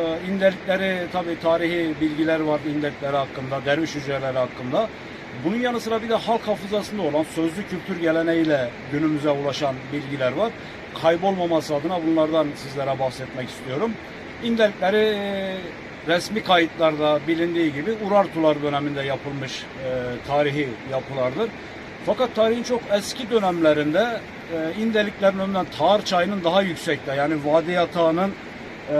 Ee, İndelikleri tabii tarihi bilgiler var indelikleri hakkında, derviş hücreleri hakkında. Bunun yanı sıra bir de halk hafızasında olan sözlü kültür geleneğiyle günümüze ulaşan bilgiler var. Kaybolmaması adına bunlardan sizlere bahsetmek istiyorum. İndelikleri e, resmi kayıtlarda bilindiği gibi Urartular döneminde yapılmış e, tarihi yapılardır. Fakat tarihin çok eski dönemlerinde e, indeliklerin önünden Tağır çayının daha yüksekte yani vadi yatağının e,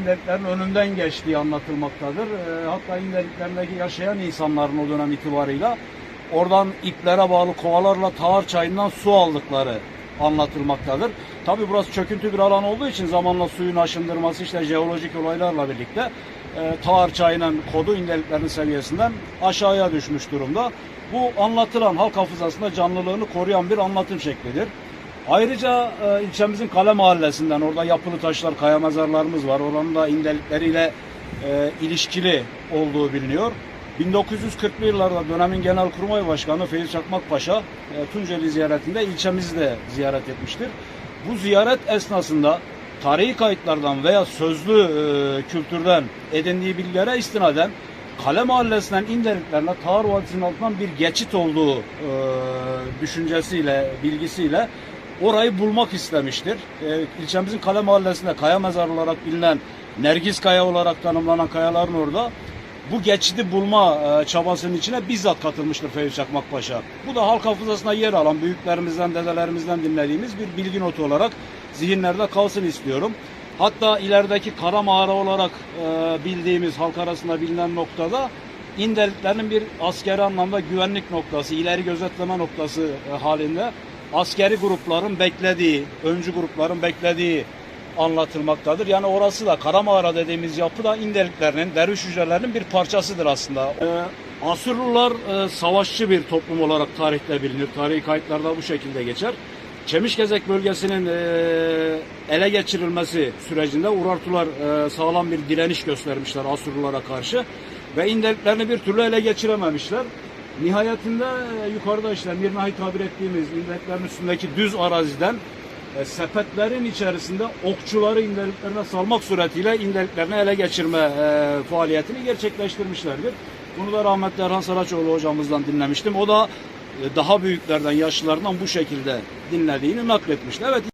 indeliklerin önünden geçtiği anlatılmaktadır. E, hatta indeliklerindeki yaşayan insanların o dönem itibarıyla oradan iplere bağlı kovalarla Tağır çayından su aldıkları anlatılmaktadır. Tabi burası çöküntü bir alan olduğu için zamanla suyun aşındırması işte jeolojik olaylarla birlikte e, Tağır çayının kodu indeliklerin seviyesinden aşağıya düşmüş durumda. Bu anlatılan halk hafızasında canlılığını koruyan bir anlatım şeklidir. Ayrıca e, ilçemizin Kale Mahallesi'nden orada yapılı taşlar, kaya mezarlarımız var. Oranın da indelikleriyle e, ilişkili olduğu biliniyor. 1940'lı yıllarda dönemin Genelkurmay Başkanı Feyz Çakmak Paşa e, Tunceli ziyaretinde ilçemizi de ziyaret etmiştir. Bu ziyaret esnasında tarihi kayıtlardan veya sözlü e, kültürden edindiği bilgilere istinaden Kale Mahallesi'nden indeliklerine Tağır Vadisi'nin altından bir geçit olduğu e, düşüncesiyle, bilgisiyle orayı bulmak istemiştir. E, ilçemizin Kale Mahallesi'nde kaya mezarı olarak bilinen Nergis Kaya olarak tanımlanan kayaların orada bu geçidi bulma e, çabasının içine bizzat katılmıştır Feyz Çakmak Paşa. Bu da halk hafızasına yer alan büyüklerimizden, dedelerimizden dinlediğimiz bir bilgi notu olarak zihinlerde kalsın istiyorum. Hatta ilerideki kara mağara olarak e, bildiğimiz halk arasında bilinen noktada indeliklerin bir askeri anlamda güvenlik noktası, ileri gözetleme noktası e, halinde askeri grupların beklediği, öncü grupların beklediği anlatılmaktadır. Yani orası da kara mağara dediğimiz yapı da indeliklerinin, derviş hücrelerinin bir parçasıdır aslında. Ee, Asurlular e, savaşçı bir toplum olarak tarihte bilinir. Tarihi kayıtlarda bu şekilde geçer. Çemişgezek bölgesinin e, ele geçirilmesi sürecinde Urartular e, sağlam bir direniş göstermişler Asurlulara karşı ve indeliklerini bir türlü ele geçirememişler. Nihayetinde e, yukarıda işte Mirnahi tabir ettiğimiz indeliklerin üstündeki düz araziden e, sepetlerin içerisinde okçuları indeliklerine salmak suretiyle indeliklerini ele geçirme e, faaliyetini gerçekleştirmişlerdir. Bunu da rahmetli Erhan Saraçoğlu hocamızdan dinlemiştim. O da e, daha büyüklerden, yaşlılardan bu şekilde dinlediğini nakletmişti. Evet